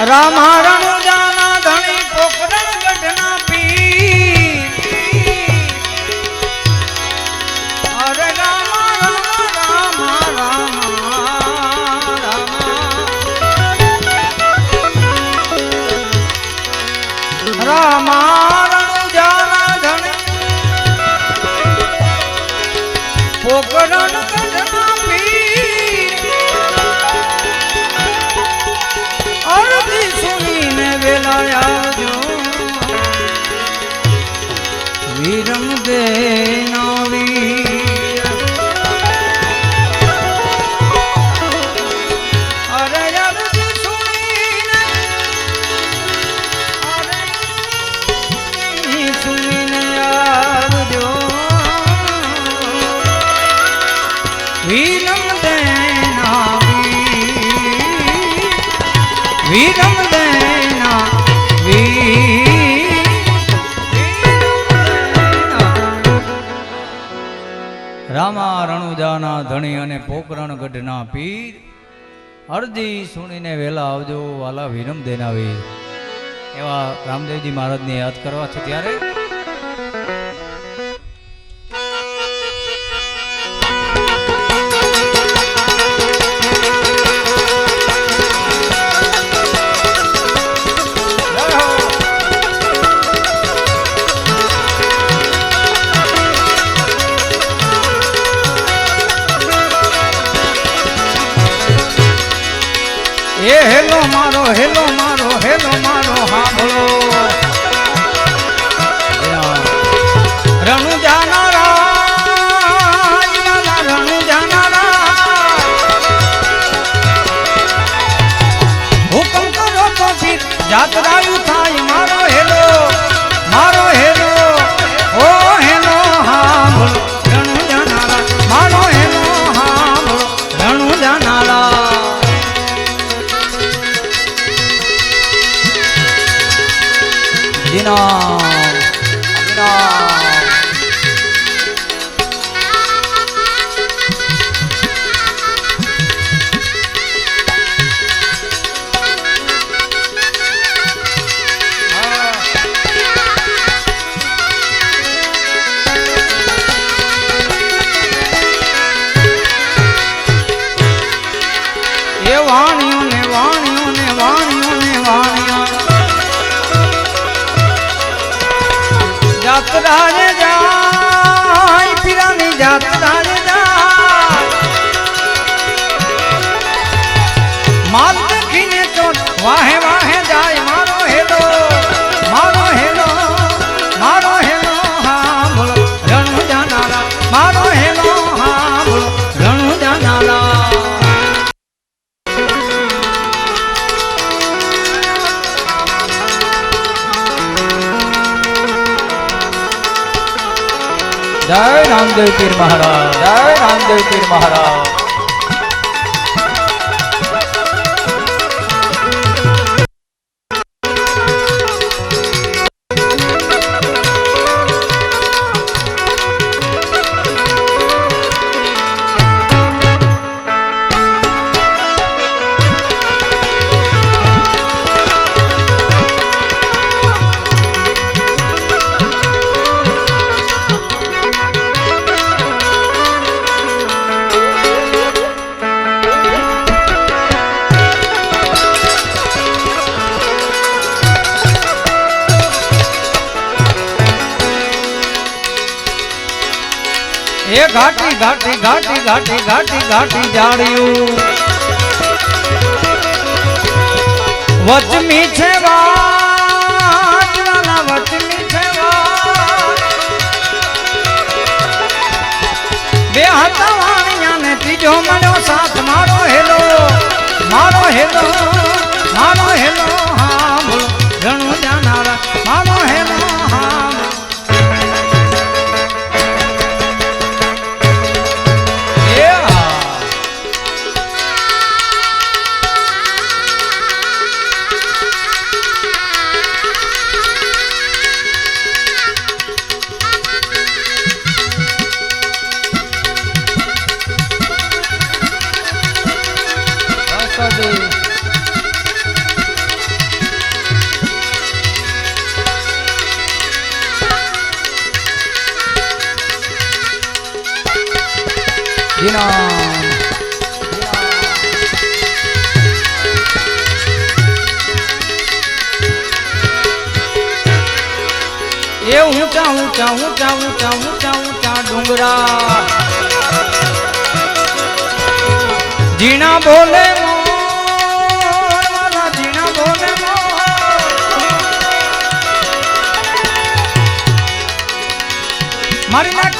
i વિરમ દે. ધણી અને પોકરણ ગઢના પીર. અરજી સુણીને વેલા આવજો, વાલા વિરમ દેનાવી એવા રામદેવજી મહારાજને યાદ કરવા છે ત્યારે cógelo. એ ઘાટી ઘાટી ઘાટી ઘાટી ઘાટી ઘાટી જાળ્યું વચમી છે વચમી છે બે હતા વાણિયા ને ત્રીજો મળ્યો સાથ, મારો હેલો મારો હેલો મારો હેલો, હા ભણું જાનારા મારો હેલો, હા એ ઊંચા ઊંચા ઊંચા ઊંચા ઊંચા ઊંચા ડુંગરા. જીણા બોલે મારી નાખ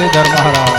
મુરલીધર મહારાજ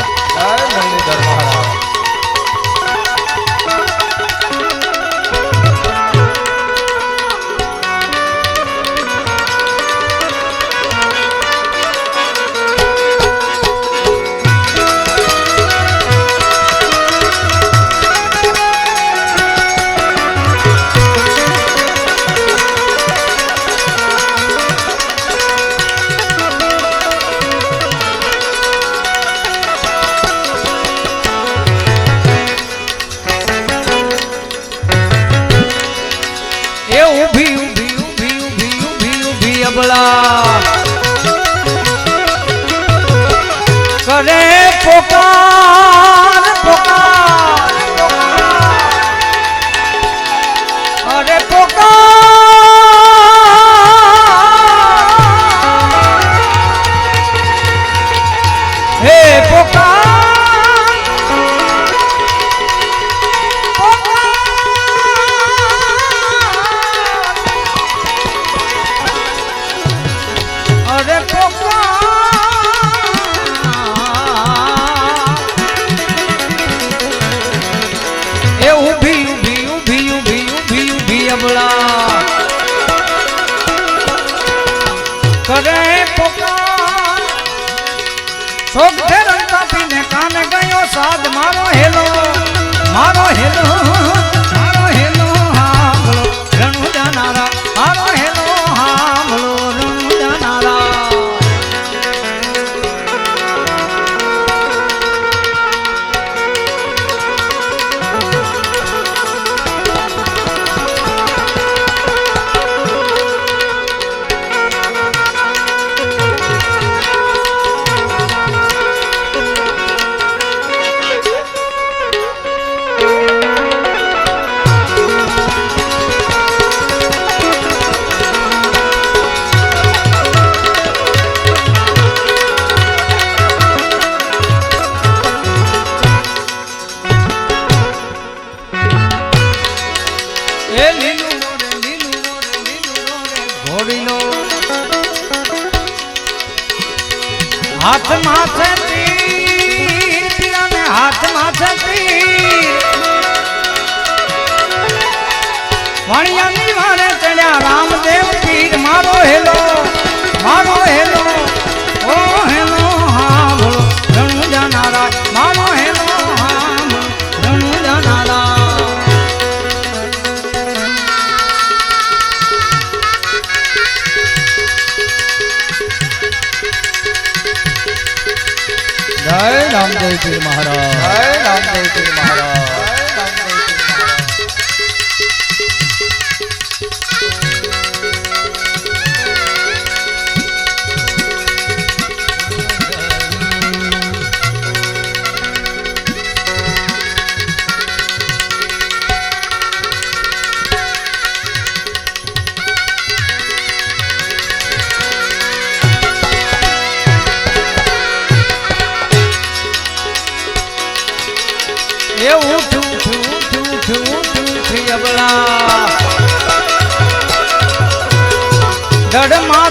રામદેવજી મહારાજ. જય રામદેવજી મહારાજ.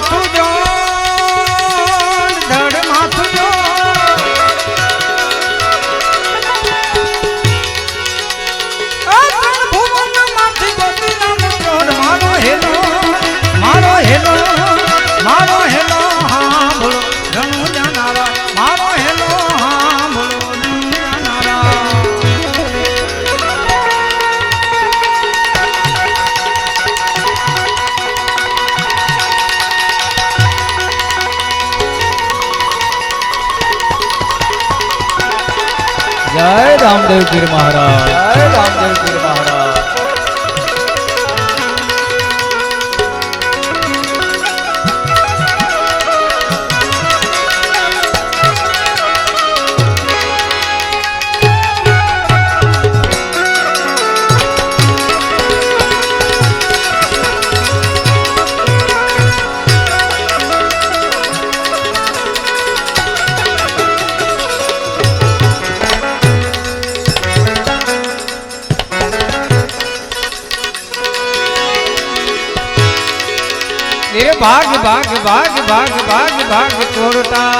खुदा રામદેવ ગીર મહારાજ રામદેવ ગીર ભાગ ભાગ ભાગ ભાગ ભાગ તોડતા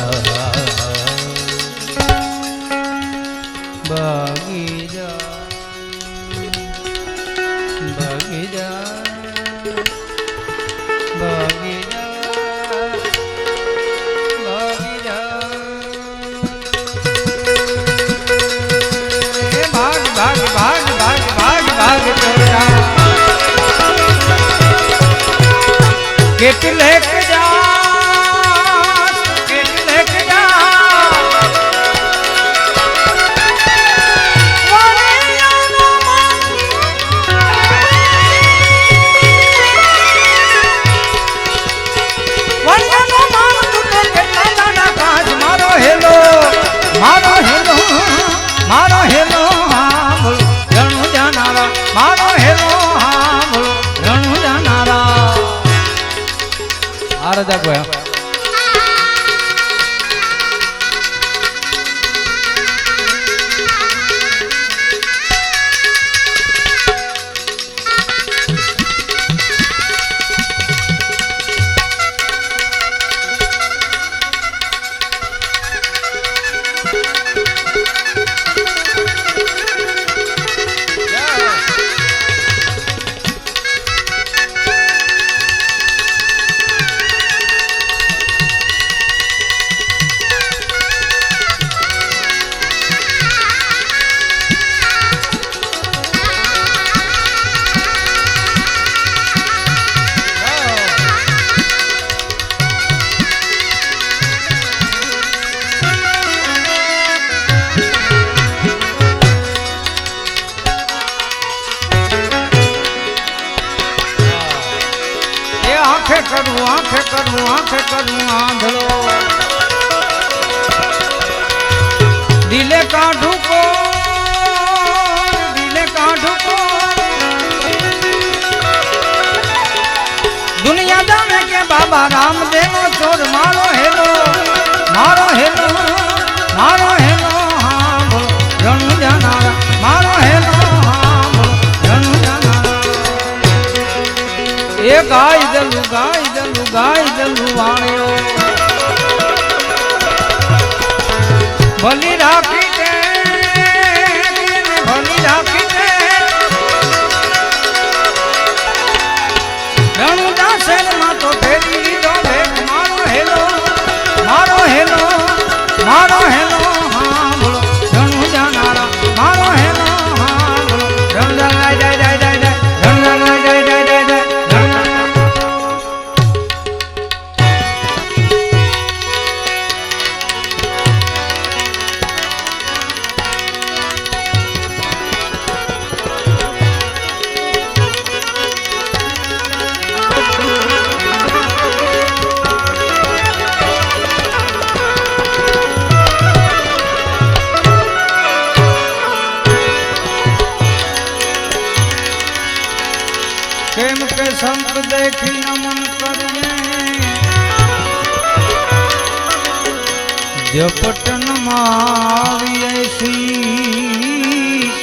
જપટન માવીએ શીશ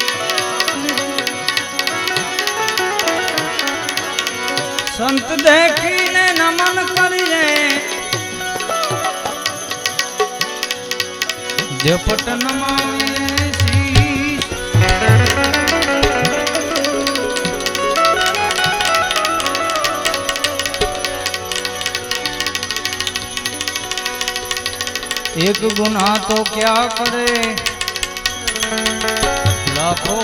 સંત દેખીને નમન કરીએ. જપટન માવીએ એક ગુના તો ક્યાં કરે? લાખો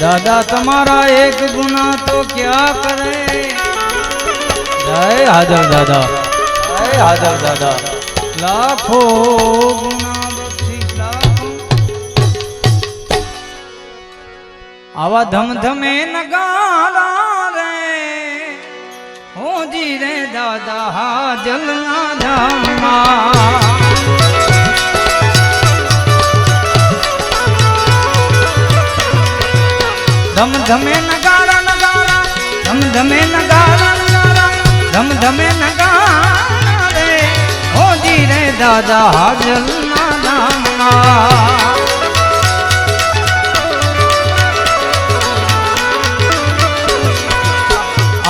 દાદા, તમારા એક ગુના તો ક્યાં કરે? જય હાજર દાદા. જય હાજર દાદા. લાખો ગુના આવા ધમધમે નગા હોજી રે દાદા જલના ધામમાં. ધમ ધમે નગારા નગારા, ધમધમે નગારા નગારા, ધમધમે નગારા રે. હોજી રે દાદા હાજલ ના ધામમાં.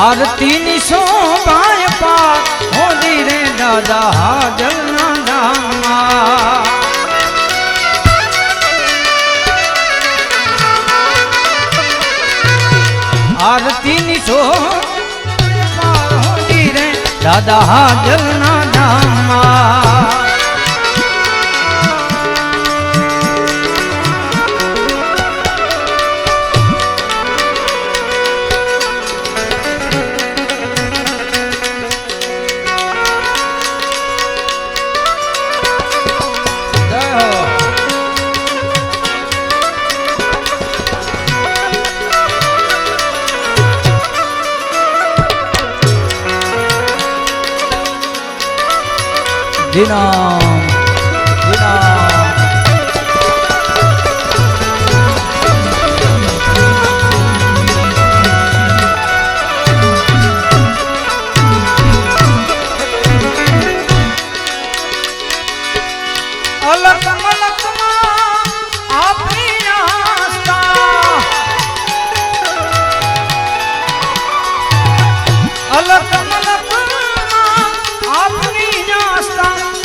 આરતી ની દાદા હાજલ ના ધામમાં આરતી ની છો દાદા હાજર ના જી